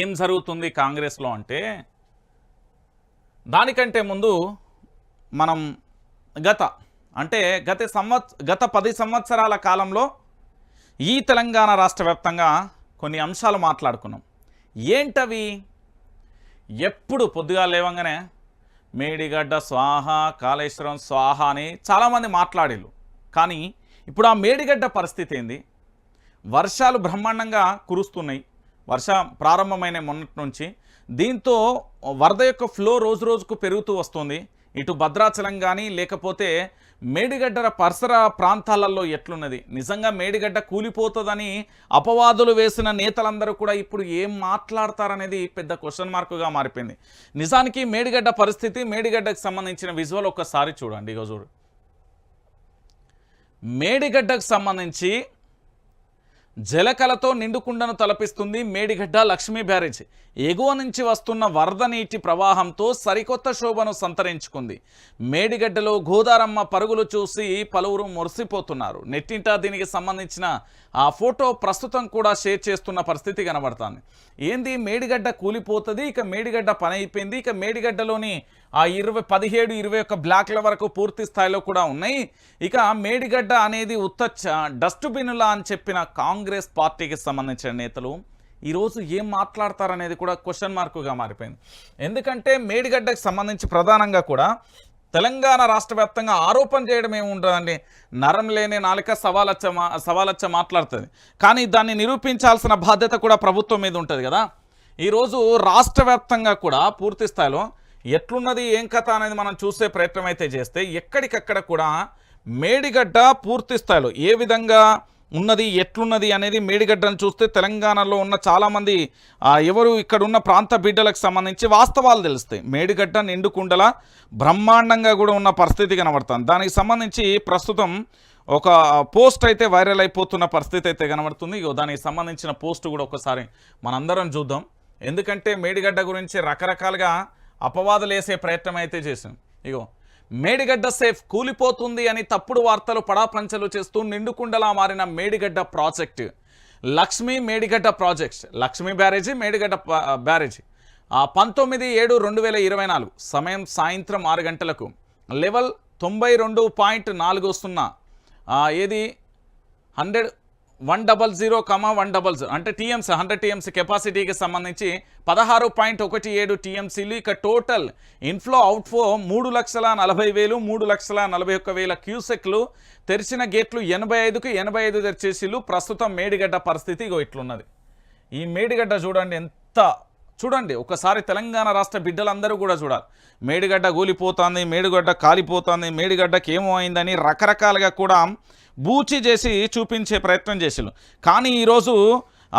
ఏం జరుగుతుంది కాంగ్రెస్లో అంటే దానికంటే ముందు మనం గత అంటే గత సంవత్ గత పది సంవత్సరాల కాలంలో ఈ తెలంగాణ రాష్ట్ర వ్యాప్తంగా కొన్ని అంశాలు మాట్లాడుకున్నాం. ఏంటవి? ఎప్పుడు పొద్దుగా లేవంగానే మేడిగడ్డ స్వాహ కాళేశ్వరం స్వాహ అని చాలామంది మాట్లాడేళ్ళు కానీ ఇప్పుడు ఆ మేడిగడ్డ పరిస్థితి ఏంది? వర్షాలు బ్రహ్మాండంగా కురుస్తున్నాయి. వర్షం ప్రారంభమైన మొన్నటి నుంచి. దీంతో వరద యొక్క ఫ్లో రోజు రోజుకు పెరుగుతూ వస్తుంది. ఇటు భద్రాచలం కానీ లేకపోతే మేడిగడ్డ పరిసర ప్రాంతాలలో ఎట్లున్నది? నిజంగా మేడిగడ్డ కూలిపోతుందని అపవాదులు వేసిన నేతలందరూ కూడా ఇప్పుడు ఏం మాట్లాడతారనేది పెద్ద క్వశ్చన్ మార్కుగా మారిపోయింది. నిజానికి మేడిగడ్డ పరిస్థితి మేడిగడ్డకు సంబంధించిన విజువల్ ఒక్కసారి చూడండి. ఇగో చూడు. మేడిగడ్డకు సంబంధించి జలకలతో నిండుకుండను తలపిస్తుంది మేడిగడ్డ లక్ష్మీ బ్యారేజ్. ఎగువ నుంచి వస్తున్న వరద నీటి ప్రవాహంతో సరికొత్త శోభను సంతరించుకుంది. మేడిగడ్డలో గోదారమ్మ పరుగులు చూసి పలువురు మురిసిపోతున్నారు. నెట్టింటా దీనికి సంబంధించిన ఆ ఫోటో ప్రస్తుతం కూడా షేర్ చేస్తున్న పరిస్థితి కనబడుతుంది. ఏంది? మేడిగడ్డ కూలిపోతుంది ఇక మేడిగడ్డ పని అయిపోయింది ఇక మేడిగడ్డలోని ఆ ఇరవై పదిహేడు ఇరవై ఒక్క బ్లాక్ల వరకు పూర్తి స్థాయిలో కూడా ఉన్నాయి. ఇక మేడిగడ్డ అనేది ఉత్త డస్ట్బిన్లా అని చెప్పిన కాంగ్రెస్ పార్టీకి సంబంధించిన నేతలు ఈరోజు ఏం మాట్లాడతారనేది కూడా క్వశ్చన్ మార్కుగా మారిపోయింది. ఎందుకంటే మేడిగడ్డకు సంబంధించి ప్రధానంగా కూడా తెలంగాణ రాష్ట్ర వ్యాప్తంగా ఆరోపణ చేయడం ఏముంటుందండి నరం లేని నాలుక సవాలచ్చ మా సవాలచ్చ మాట్లాడుతుంది. కానీ దాన్ని నిరూపించాల్సిన బాధ్యత కూడా ప్రభుత్వం మీద ఉంటుంది కదా. ఈరోజు రాష్ట్ర వ్యాప్తంగా కూడా పూర్తి స్థాయిలో ఎట్లున్నది ఏం కథ అనేది మనం చూసే ప్రయత్నం అయితే చేస్తే ఎక్కడికక్కడ కూడా మేడిగడ్డ పూర్తి స్థాయిలో ఏ విధంగా ఉన్నది ఎట్లున్నది అనేది మేడిగడ్డను చూస్తే తెలంగాణలో ఉన్న చాలామంది ఎవరు ఇక్కడ ఉన్న ప్రాంత బిడ్డలకు సంబంధించి వాస్తవాలు తెలుస్తాయి. మేడిగడ్డ నిండుకుండల బ్రహ్మాండంగా కూడా ఉన్న పరిస్థితి కనబడుతుంది. దానికి సంబంధించి ప్రస్తుతం ఒక పోస్ట్ అయితే వైరల్ అయిపోతున్న పరిస్థితి అయితే కనబడుతుంది. ఇగో దానికి సంబంధించిన పోస్ట్ కూడా ఒకసారి మనందరం చూద్దాం. ఎందుకంటే మేడిగడ్డ గురించి రకరకాలుగా అపవాదులు వేసే ప్రయత్నం అయితే చేసాం ఇగో మేడిగడ్డ సేఫ్ కూలిపోతుంది అని తప్పుడు వార్తలు పడాపంచలు చేస్తూ నిండుకుండలా మారిన Medigadda project. Lakshmi Medigadda project. Lakshmi barrage Medigadda barrage. పంతొమ్మిది ఏడు రెండు వేల ఇరవై నాలుగు సమయం సాయంత్రం ఆరు గంటలకు. లెవెల్ తొంభై రెండు పాయింట్ నాలుగు సున్నా. ఏది? Hundred one double zero comma one double zero. అంటే టీఎంసీ హండ్రెడ్ టీఎంసీ కెపాసిటీకి సంబంధించి పదహారు పాయింట్ ఒకటి ఏడు టీఎంసీలు ఇక టోటల్ ఇన్ఫ్లో అవుట్ఫ్లో మూడు లక్షల నలభై వేలు మూడు లక్షల నలభై ఒక్క వేల క్యూసెక్లు. తెరిచిన గేట్లు ఎనభై ఐదుకు ఎనభై ఐదు తెరిచేసిలు ప్రస్తుతం మేడిగడ్డ పరిస్థితి ఇగో ఇట్లున్నది. ఈ మేడిగడ్డ చూడండి ఎంత చూడండి ఒకసారి తెలంగాణ రాష్ట్ర బిడ్డలందరూ కూడా చూడాలి. మేడిగడ్డ కూలిపోతుంది మేడిగడ్డ కాలిపోతుంది మేడిగడ్డకి ఏమో అయిందని రకరకాలుగా కూడా బూచి చేసి చూపించే ప్రయత్నం చేసిళ్ళు. కానీ ఈరోజు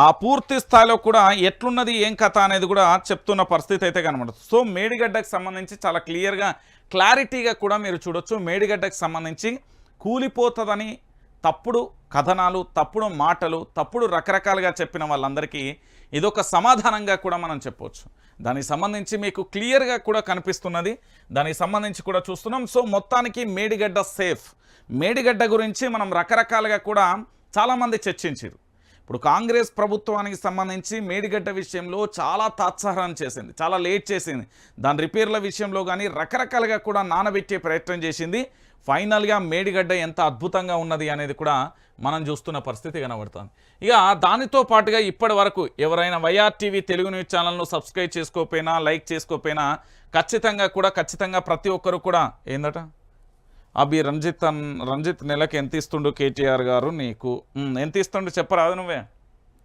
ఆ పూర్తి స్థాయిలో కూడా ఎట్లున్నది ఏం కథ అనేది కూడా చెప్తున్న పరిస్థితి అయితే కనబడుతుంది సో మేడిగడ్డకు సంబంధించి చాలా క్లియర్గా క్లారిటీగా కూడా మీరు చూడొచ్చు. మేడిగడ్డకు సంబంధించి కూలిపోతుందని తప్పుడు కథనాలు తప్పుడు మాటలు తప్పుడు రకరకాలుగా చెప్పిన వాళ్ళందరికీ ఇదొక సమాధానంగా కూడా మనం చెప్పవచ్చు దానికి సంబంధించి మీకు క్లియర్గా కూడా కనిపిస్తున్నది. దానికి సంబంధించి కూడా చూస్తున్నాం. సో మొత్తానికి మేడిగడ్డ సేఫ్. మేడిగడ్డ గురించి మనం రకరకాలుగా కూడా చాలామంది చర్చించారు ఇప్పుడు కాంగ్రెస్ ప్రభుత్వానికి సంబంధించి మేడిగడ్డ విషయంలో చాలా తాత్సాహం చేసింది. చాలా లేట్ చేసింది. దాని రిపేర్ల విషయంలో కానీ రకరకాలుగా కూడా నానబెట్టే ప్రయత్నం చేసింది. ఫైనల్గా మేడిగడ్డ ఎంత అద్భుతంగా ఉన్నది అనేది కూడా మనం చూస్తున్న పరిస్థితి కనబడుతుంది. ఇక దానితో పాటుగా ఇప్పటి వరకు ఎవరైనా వైఆర్ టీవీ తెలుగు న్యూస్ ఛానల్ను సబ్స్క్రైబ్ చేసుకోపోయినా లైక్ చేసుకోకపోయినా ఖచ్చితంగా కూడా ఖచ్చితంగా ప్రతి ఒక్కరు కూడా ఏందట? అభి రంజిత్ అన్ రంజిత్ నెలకు ఎంత ఇస్తుండు కేటీఆర్ గారు నీకు? ఎంత ఇస్తుండు చెప్పరాదు నువ్వే.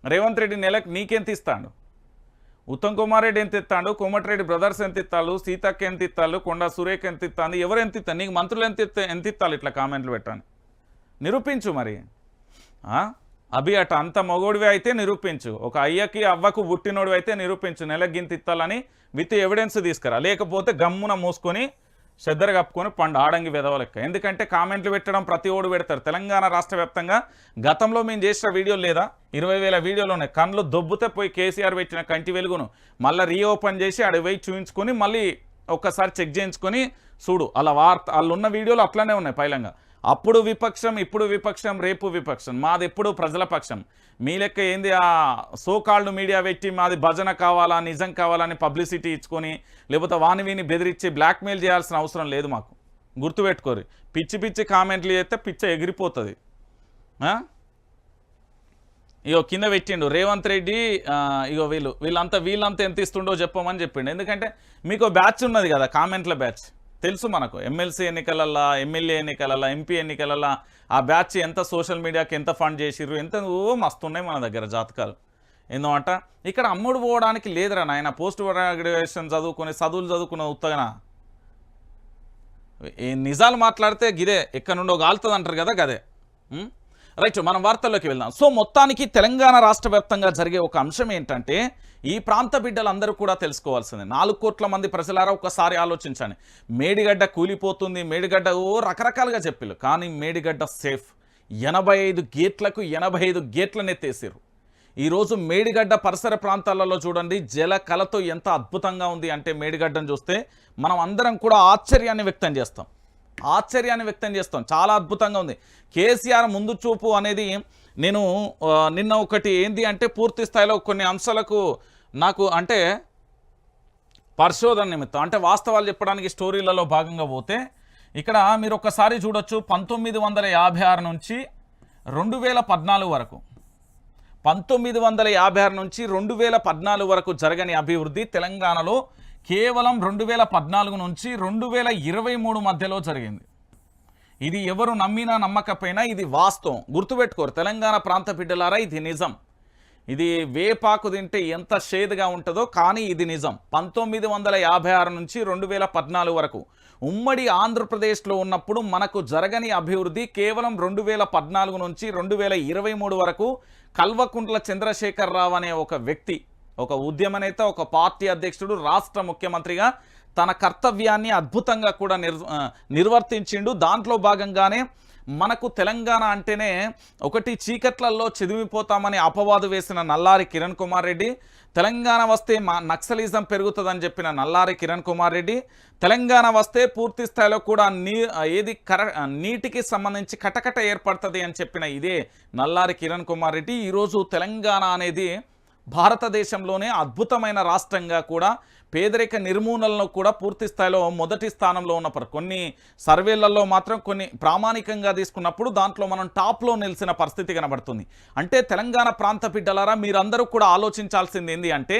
రేవంత్ రెడ్డి నెలకు నీకెంత ఇస్తాడు? ఉత్తమ్ కుమార్ రెడ్డి ఎంత ఇస్తాడు? కోమటిరెడ్డి బ్రదర్స్ ఎంత ఇస్తాడు సీతక్క ఎంత ఇస్తాడు కొండా సురేఖ ఎంత ఇస్తాను ఎవరు ఎంత ఇస్తాను నీకు మంత్రులు ఎంత ఎంత ఇస్తాను ఇట్లా కామెంట్లు పెట్టాను. నిరూపించు మరి. ఆ? అభి అట అంత మగోడివే అయితే నిరూపించు. ఒక అయ్యకి అవ్వకు పుట్టినోడివి అయితే నిరూపించు. నెలకు గింత ఇత్తాలని విత్ ఎవిడెన్స్ తీసుకురా. లేకపోతే గమ్మున మూసుకొని శ్రద్ధర కప్పుకొని పండు ఆడంగి వెదవ ఎందుకంటే కామెంట్లు పెట్టడం ప్రతి ఓడు పెడతారు. తెలంగాణ రాష్ట్ర వ్యాప్తంగా గతంలో మేము చేసిన వీడియోలు లేదా? ఇరవై వేల వీడియోలు ఉన్నాయి. కళ్ళు దొబ్బుతే పోయి కేసీఆర్ పెట్టిన కంటి వెలుగును. మళ్ళీ రీఓపెన్ చేసి అడిగి పోయి చూపించుకొని మళ్ళీ ఒక్కసారి చెక్ చేయించుకొని చూడు. అలా వార్త వాళ్ళు ఉన్న వీడియోలు అట్లనే ఉన్నాయి పైలంగా. అప్పుడు విపక్షం ఇప్పుడు విపక్షం రేపు విపక్షం. మాది ఎప్పుడు ప్రజల పక్షం. మీ లెక్క ఏంది ఆ సోకాళ్ళు మీడియా పెట్టి మాది భజన కావాలా నిజం కావాలని పబ్లిసిటీ ఇచ్చుకొని లేకపోతే వానివీని బెదిరించి బ్లాక్మెయిల్ చేయాల్సిన అవసరం లేదు మాకు. గుర్తుపెట్టుకోరు. పిచ్చి పిచ్చి కామెంట్లు చేస్తే పిచ్చ ఎగిరిపోతుంది. ఇగో కింద పెట్టిండు రేవంత్ రెడ్డి ఇగో వీళ్ళు వీళ్ళంతా వీళ్ళంతా ఎంత ఇస్తుండో చెప్పమని చెప్పిండు. ఎందుకంటే మీకు బ్యాచ్ ఉన్నది కదా కామెంట్ల బ్యాచ్. తెలుసు మనకు. ఎమ్మెల్సీ ఎన్నికలల్లా ఎమ్మెల్యే ఎన్నికలల్లా ఎంపీ ఎన్నికలల్లా ఆ బ్యాచ్ ఎంత సోషల్ మీడియాకి ఎంత ఫండ్ చేసిర్రు ఎంత ఓ మస్తున్నాయి మన దగ్గర జాతకాలు. ఎందుకంట ఇక్కడ అమ్ముడు పోవడానికి లేదురా నాయన. పోస్ట్ గ్రాడ్యుయేషన్ చదువుకుని చదువులు చదువుకున్న ఉత్తగనా? ఈ నిజాలు మాట్లాడితే గిదే ఎక్కడ నుండో గాలుతుంది అంటారు కదా గదే. రైట్ మనం వార్తల్లోకి వెళ్దాం. సో మొత్తానికి తెలంగాణ రాష్ట్ర వ్యాప్తంగా జరిగే ఒక అంశం ఏంటంటే ఈ ప్రాంత బిడ్డలందరూ కూడా తెలుసుకోవాల్సిందే. నాలుగు కోట్ల మంది ప్రజలారా ఒకసారి ఆలోచించండి. మేడిగడ్డ కూలిపోతుంది. మేడిగడ్డ ఓ రకరకాలుగా చెప్పిల్లు కానీ మేడిగడ్డ సేఫ్ ఎనభై ఐదు గేట్లకు ఎనభై ఐదు గేట్లను ఎత్తేసారు ఈరోజు మేడిగడ్డ పరిసర ప్రాంతాలలో చూడండి జల కళతో ఎంత అద్భుతంగా ఉంది అంటే మేడిగడ్డను చూస్తే మనం అందరం కూడా ఆశ్చర్యాన్ని వ్యక్తం చేస్తాం. ఆశ్చర్యాన్ని వ్యక్తం చేస్తాం. చాలా అద్భుతంగా ఉంది. కేసీఆర్ ముందు చూపు అనేది నేను నిన్న ఒకటి ఏంది అంటే పూర్తి స్థాయిలో కొన్ని అంశాలకు నాకు అంటే పరిశోధన నిమిత్తం అంటే వాస్తవాలు చెప్పడానికి స్టోరీలలో భాగంగా పోతే ఇక్కడ మీరు ఒక్కసారి చూడొచ్చు పంతొమ్మిది వందల యాభై ఆరు నుంచి రెండు వేల పద్నాలుగు వరకు. పంతొమ్మిది వందల యాభై ఆరు నుంచి రెండు వేల పద్నాలుగు వరకు జరగని అభివృద్ధి తెలంగాణలో కేవలం రెండు వేల పద్నాలుగు నుంచి రెండు వేల ఇరవై మూడు మధ్యలో జరిగింది. ఇది ఎవరు నమ్మినా నమ్మకపోయినా ఇది వాస్తవం. గుర్తుపెట్టుకోరు తెలంగాణ ప్రాంత బిడ్డలారా ఇది నిజం. ఇది వేపాకు తింటే ఎంత షేదుగా ఉంటుందో కానీ ఇది నిజం. పంతొమ్మిది వందల యాభై ఆరు నుంచి రెండు వేల పద్నాలుగు వరకు ఉమ్మడి ఆంధ్రప్రదేశ్లో ఉన్నప్పుడు మనకు జరగని అభివృద్ధి కేవలం రెండు వేల పద్నాలుగు నుంచి రెండు వేల ఇరవై మూడు వరకు కల్వకుంట్ల చంద్రశేఖర్ రావు అనే ఒక వ్యక్తి ఒక ఉద్యమ నేత ఒక పార్టీ అధ్యక్షుడు రాష్ట్ర ముఖ్యమంత్రిగా తన కర్తవ్యాన్ని అద్భుతంగా కూడా నిర్ నిర్వర్తించిండు. దాంట్లో భాగంగానే మనకు తెలంగాణ అంటేనే ఒకటి చీకట్లలో చెదిమిపోతామని అపవాదు వేసిన నల్లారి కిరణ్ కుమార్ రెడ్డి తెలంగాణ వస్తే మా నక్సలిజం పెరుగుతుందని చెప్పిన నల్లారి కిరణ్ కుమార్ రెడ్డి తెలంగాణ వస్తే పూర్తి స్థాయిలో కూడా నీ ఏది కర నీటికి సంబంధించి కటకట ఏర్పడుతుంది అని చెప్పిన ఇదే నల్లారి కిరణ్ కుమార్ రెడ్డి. ఈరోజు తెలంగాణ అనేది భారతదేశంలోనే అద్భుతమైన రాష్ట్రంగా కూడా పేదరిక నిర్మూలనలో కూడా పూర్తి స్థాయిలో మొదటి స్థానంలో ఉన్న పరి- కొన్ని సర్వేలలో మాత్రం కొన్ని ప్రామాణికంగా తీసుకున్నప్పుడు దాంట్లో మనం టాప్లో నిలిచిన పరిస్థితి కనబడుతుంది. అంటే తెలంగాణ ప్రాంత బిడ్డలారా మీరందరూ కూడా ఆలోచించాల్సింది ఏంటి అంటే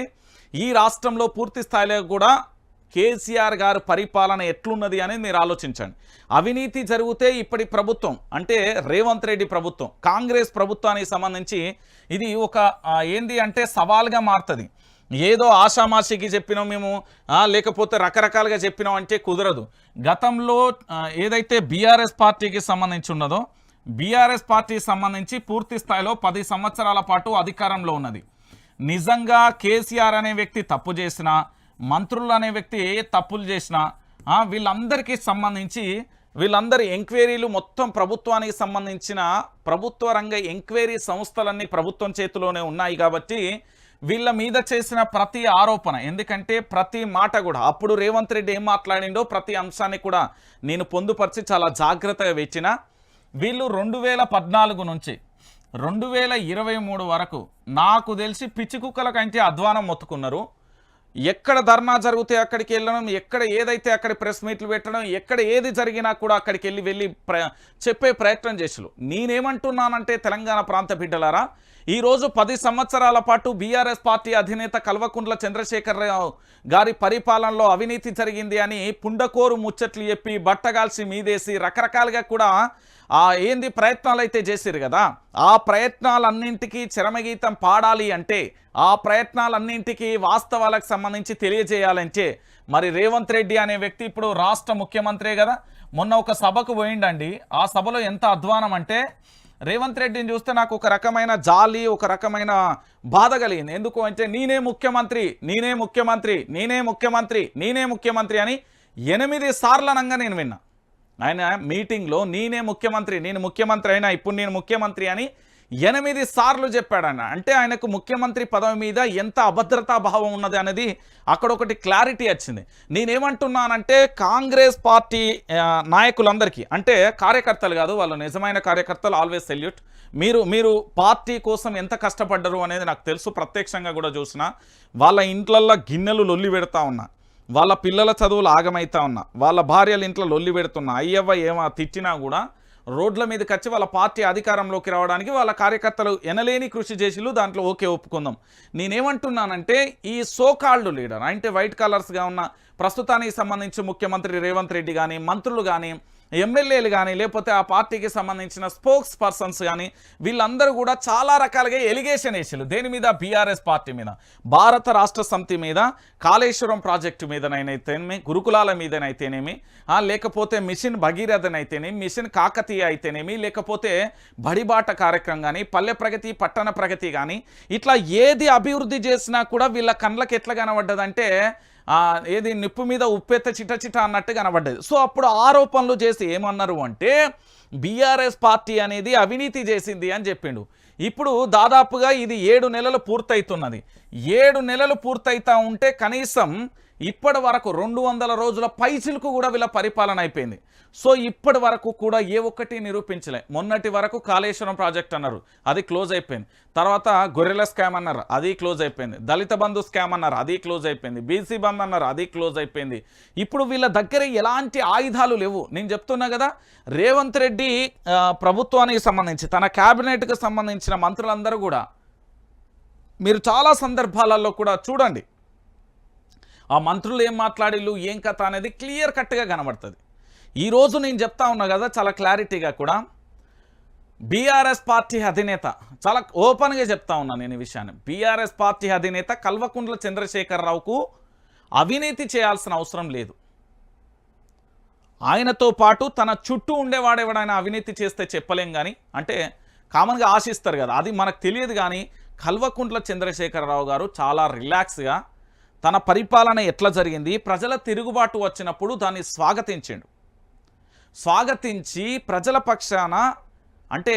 ఈ రాష్ట్రంలో పూర్తి స్థాయిలో కూడా కేసీఆర్ గారు పరిపాలన ఎట్లున్నది అనేది మీరు ఆలోచించండి. అవినీతి జరిగితే ఇప్పటి ప్రభుత్వం అంటే రేవంత్ రెడ్డి ప్రభుత్వం కాంగ్రెస్ ప్రభుత్వానికి సంబంధించి ఇది ఒక ఏంది అంటే సవాల్గా మారుతుంది. ఏదో ఆషామాషికి చెప్పినాం మేము లేకపోతే రకరకాలుగా చెప్పినాం అంటే కుదరదు. గతంలో ఏదైతే బీఆర్ఎస్ పార్టీకి సంబంధించి ఉన్నదో బీఆర్ఎస్ పార్టీకి సంబంధించి పూర్తి స్థాయిలో పది సంవత్సరాల పాటు అధికారంలో ఉన్నది. నిజంగా కేసీఆర్ అనే వ్యక్తి తప్పు చేసినా మంత్రులు అనే వ్యక్తి తప్పులు చేసినా వీళ్ళందరికీ సంబంధించి వీళ్ళందరి ఎంక్వైరీలు మొత్తం ప్రభుత్వానికి సంబంధించిన ప్రభుత్వ రంగ ఎంక్వైరీ సంస్థలన్నీ ప్రభుత్వం చేతిలోనే ఉన్నాయి కాబట్టి వీళ్ళ మీద చేసిన ప్రతి ఆరోపణ ఎందుకంటే ప్రతి మాట కూడా అప్పుడు రేవంత్ రెడ్డి ఏం మాట్లాడిండో ప్రతి అంశాన్ని కూడా నేను పొందుపరిచి చాలా జాగ్రత్తగా వేచిన వీళ్ళు రెండు వేల పద్నాలుగు నుంచి రెండు వేల ఇరవై మూడు వరకు నాకు తెలిసి పిచ్చి కుక్కల కంటే అధ్వానం మొత్తుకున్నారు. ఎక్కడ ధర్నా జరిగితే అక్కడికి వెళ్ళడం ఎక్కడ ఏదైతే అక్కడ ప్రెస్ మీట్లు పెట్టడం ఎక్కడ ఏది జరిగినా కూడా అక్కడికి వెళ్ళి వెళ్ళి ప్ర చెప్పే ప్రయత్నం చేసారు నేనేమంటున్నానంటే తెలంగాణ ప్రాంత బిడ్డలారా ఈరోజు పది సంవత్సరాల పాటు బీఆర్ఎస్ పార్టీ అధినేత కల్వకుంట్ల చంద్రశేఖరరావు గారి పరిపాలనలో అవినీతి జరిగింది అని పుండకోరు ముచ్చట్లు చెప్పి బట్టగాల్సి మీదేసి రకరకాలుగా కూడా ఆ ఏంది ప్రయత్నాలు అయితే చేసిరు కదా. ఆ ప్రయత్నాలన్నింటికీ చరమగీతం పాడాలి అంటే ఆ ప్రయత్నాలన్నింటికీ వాస్తవాలకు సంబంధించి తెలియజేయాలంటే మరి రేవంత్ రెడ్డి అనే వ్యక్తి ఇప్పుడు రాష్ట్ర ముఖ్యమంత్రే కదా. మొన్న ఒక సభకు పోయిండండి. ఆ సభలో ఎంత అధ్వానం అంటే రేవంత్ రెడ్డిని చూస్తే నాకు ఒక రకమైన జాలి ఒక రకమైన బాధ కలిగింది. ఎందుకు అంటే నేనే ముఖ్యమంత్రి నేనే ముఖ్యమంత్రి నేనే ముఖ్యమంత్రి నేనే ముఖ్యమంత్రి అని ఎనిమిది సార్లనంగా నేను విన్నా. ఆయన మీటింగ్లో నేనే ముఖ్యమంత్రి నేను ముఖ్యమంత్రి అయినా ఇప్పుడు నేను ముఖ్యమంత్రి అని ఎనిమిది సార్లు చెప్పాడన్న. అంటే ఆయనకు ముఖ్యమంత్రి పదవి మీద ఎంత అభద్రతా భావం ఉన్నది అనేది అక్కడొకటి క్లారిటీ వచ్చింది. నేనేమంటున్నానంటే కాంగ్రెస్ పార్టీ నాయకులందరికీ అంటే కార్యకర్తలు కాదు వాళ్ళు నిజమైన కార్యకర్తలు ఆల్వేస్ సెల్యూట్ మీరు మీరు పార్టీ కోసం ఎంత కష్టపడ్డరు అనేది నాకు తెలుసు ప్రత్యక్షంగా కూడా చూసిన. వాళ్ళ ఇంట్లల్లో గిన్నెలు లొల్లి పెడతా ఉన్నా. వాళ్ళ పిల్లల చదువులు ఆగమైతా ఉన్నా. వాళ్ళ భార్యల ఇంట్లో లొల్లి పెడుతున్నా. అయ్యవ్వ ఏమో తిట్టినా కూడా రోడ్ల మీదకి వచ్చి వాళ్ళ పార్టీ అధికారంలోకి రావడానికి వాళ్ళ కార్యకర్తలు ఎనలేని కృషి చేసిలు దాంట్లో ఓకే ఒప్పుకుందాం. నేనేమంటున్నానంటే ఈ సోకాల్డ్ లీడర్ అంటే వైట్ కలర్స్గా ఉన్న ప్రస్తుతానికి సంబంధించి ముఖ్యమంత్రి రేవంత్ రెడ్డి కానీ మంత్రులు కానీ ఎమ్మెల్యేలు కానీ లేకపోతే ఆ పార్టీకి సంబంధించిన స్పోక్స్ పర్సన్స్ కానీ వీళ్ళందరూ కూడా చాలా రకాలుగా ఎలిగేషన్ వేసారు దేని మీద? బీఆర్ఎస్ పార్టీ మీద. భారత రాష్ట్ర సమితి మీద కాళేశ్వరం ప్రాజెక్టు మీదనైతేనేమి గురుకులాల మీదనైతేనేమి లేకపోతే మిషన్ భగీరథనైతేనేమి మిషన్ కాకతీయ అయితేనేమి లేకపోతే బడిబాట కార్యక్రమం కానీ పల్లె ప్రగతి పట్టణ ప్రగతి కానీ ఇట్లా ఏది అభివృద్ధి చేసినా కూడా వీళ్ళ కళ్ళకి ఎట్లా కనబడ్డదంటే ఏది నిప్పు మీద ఉప్పెత్త చిట చిట అన్నట్టు కనబడ్డది. సో అప్పుడు ఆరోపణలు చేసి ఏమన్నారు అంటే బీఆర్ఎస్ పార్టీ అనేది అవినీతి చేసింది అని చెప్పిండు. ఇప్పుడు దాదాపుగా ఇది ఏడు నెలలు పూర్తయితున్నది. ఏడు నెలలు పూర్తయితా ఉంటే కనీసం ఇప్పటి వరకు రెండు వందల రోజుల పైచిలకు కూడా వీళ్ళ పరిపాలన అయిపోయింది. సో ఇప్పటి వరకు కూడా ఏ ఒక్కటి నిరూపించలే. మొన్నటి వరకు కాళేశ్వరం ప్రాజెక్ట్ అన్నారు అది క్లోజ్ అయిపోయింది. తర్వాత గొర్రెల స్కామ్ అన్నారు అది క్లోజ్ అయిపోయింది. దళిత బంధు స్కామ్ అన్నారు అది క్లోజ్ అయిపోయింది. బీసీ బంద్ అన్నారు అది క్లోజ్ అయిపోయింది. ఇప్పుడు వీళ్ళ దగ్గర ఎలాంటి ఆయుధాలు లేవు. నేను చెప్తున్నా కదా రేవంత్ రెడ్డి ప్రభుత్వానికి సంబంధించి తన క్యాబినెట్కి సంబంధించిన మంత్రులందరూ కూడా మీరు చాలా సందర్భాలలో కూడా చూడండి. ఆ మంత్రులు ఏం మాట్లాడిల్లు ఏం కథ అనేది క్లియర్ కట్గా కనబడుతుంది. ఈరోజు నేను చెప్తా ఉన్నా కదా చాలా క్లారిటీగా కూడా. బీఆర్ఎస్ పార్టీ అధినేత చాలా ఓపెన్గా చెప్తా ఉన్నా నేను ఈ విషయాన్ని. బీఆర్ఎస్ పార్టీ అధినేత కల్వకుంట్ల చంద్రశేఖరరావుకు అవినీతి చేయాల్సిన అవసరం లేదు. ఆయనతో పాటు తన చుట్టూ ఉండేవాడు ఎవడైనా అవినీతి చేస్తే చెప్పలేం కానీ అంటే కామన్గా ఆశిస్తారు కదా. అది మనకు తెలియదు కానీ కల్వకుంట్ల చంద్రశేఖరరావు గారు చాలా రిలాక్స్గా తన పరిపాలన ఎట్లా జరిగింది? ప్రజల తిరుగుబాటు వచ్చినప్పుడు దాన్ని స్వాగతించిండు. స్వాగతించి ప్రజల పక్షాన అంటే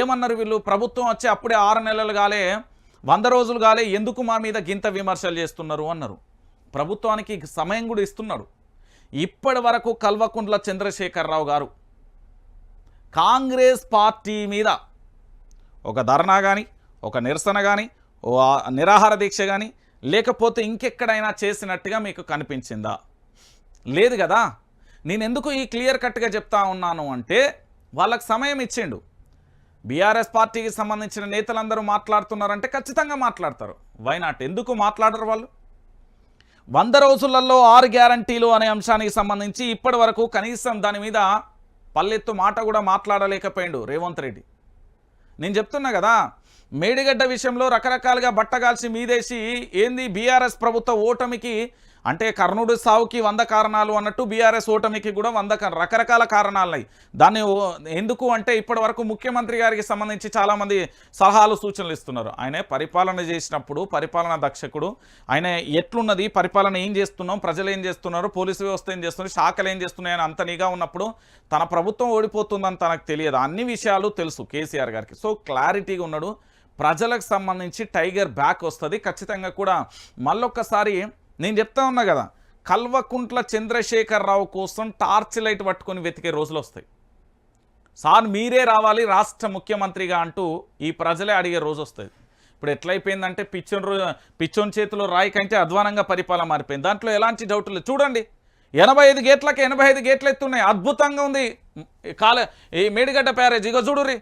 ఏమన్నారు వీళ్ళు? ప్రభుత్వం వచ్చి అప్పుడే ఆరు నెలలు కాలే వంద రోజులు కాలే ఎందుకు మా మీద గింత విమర్శలు చేస్తున్నారు అన్నారు. ప్రభుత్వానికి సమయం కూడా ఇస్తున్నాడు. ఇప్పటి వరకు కల్వకుంట్ల చంద్రశేఖరరావు గారు కాంగ్రెస్ పార్టీ మీద ఒక ధర్నా కానీ ఒక నిరసన కానీ నిరాహార దీక్ష కానీ లేకపోతే ఇంకెక్కడైనా చేసినట్టుగా మీకు కనిపించిందా? లేదు కదా? నేను ఎందుకు ఈ క్లియర్ కట్గా చెప్తా ఉన్నాను అంటే వాళ్ళకి సమయం ఇచ్చిండు. బీఆర్ఎస్ పార్టీకి సంబంధించిన నేతలందరూ మాట్లాడుతున్నారంటే ఖచ్చితంగా మాట్లాడతారు. వైనాట్ ఎందుకు మాట్లాడరు వాళ్ళు? వంద రోజులలో ఆరు గ్యారంటీలు అనే అంశానికి సంబంధించి ఇప్పటి వరకు కనీసం దాని మీద పల్లెత్తు మాట కూడా మాట్లాడలేకపోయిండు రేవంత్ రెడ్డి. నేను చెప్తున్నా కదా మేడిగడ్డ విషయంలో రకరకాలుగా బట్టగాల్చి మీదేసి ఏంది బీఆర్ఎస్ ప్రభుత్వ ఓటమికి? అంటే కర్ణుడు సావుకి వంద కారణాలు అన్నట్టు బీఆర్ఎస్ ఓటమికి కూడా వంద రకరకాల కారణాలున్నాయి. దాన్ని ఓ- ఎందుకు అంటే ఇప్పటి వరకు ముఖ్యమంత్రి గారికి సంబంధించి చాలామంది సలహాలు సూచనలు ఇస్తున్నారు. ఆయన పరిపాలన చేసినప్పుడు పరిపాలన దక్షకుడు. ఆయన ఎట్లున్నది పరిపాలన ఏం చేస్తున్నాం ప్రజలు ఏం చేస్తున్నారు పోలీసు వ్యవస్థ ఏం చేస్తున్నారు శాఖలు ఏం చేస్తున్నాయని అంత నిఘా ఉన్నప్పుడు తన ప్రభుత్వం ఓడిపోతుందని తనకు తెలియదు. అన్ని విషయాలు తెలుసు కేసీఆర్ గారికి. సో క్లారిటీగా ఉన్నాడు. ప్రజలకు సంబంధించి టైగర్ బ్యాక్ వస్తుంది. ఖచ్చితంగా కూడా మళ్ళొక్కసారి నేను చెప్తా ఉన్నా కదా కల్వకుంట్ల చంద్రశేఖరరావు కోసం టార్చ్ లైట్ పట్టుకొని వెతికే రోజులు వస్తాయి. సార్ మీరే రావాలి రాష్ట్ర ముఖ్యమంత్రిగా అంటూ ఈ ప్రజలే అడిగే రోజు వస్తుంది ఇప్పుడు ఎట్లయిపోయిందంటే పిచ్చోన్ రో పిచ్చోన్ చేతిలో రాయి కంటే అధ్వానంగా పరిపాలన మారిపోయింది. దాంట్లో ఎలాంటి డౌట్ లేదు. చూడండి ఎనభై ఐదు గేట్లకి ఎనభై ఐదు గేట్లు ఎత్తున్నాయి. అద్భుతంగా ఉంది. కాల ఈ మేడిగడ్డ ప్యారేజ్. ఇక రీ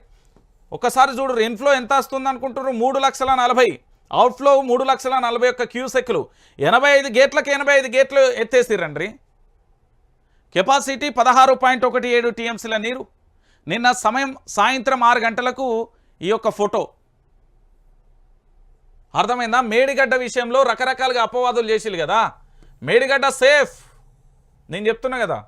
ఒక్కసారి చూడరు ఇన్ఫ్లో ఎంత వస్తుంది అనుకుంటున్నారు? మూడు లక్షల నలభై. అవుట్ఫ్లో మూడు లక్షల నలభై ఒక్క క్యూసెక్లు. ఎనభై ఐదు గేట్లకు ఎనభై ఐదు గేట్లు ఎత్తేసిరండి. కెపాసిటీ పదహారు పాయింట్ ఒకటి ఏడు టీఎంసీల నీరు. నిన్న సమయం సాయంత్రం ఆరు గంటలకు ఈ యొక్క ఫోటో. అర్థమైందా? మేడిగడ్డ విషయంలో రకరకాలుగా అపవాదులు చేసిరు కదా. మేడిగడ్డ సేఫ్ నేను చెప్తున్నా కదా.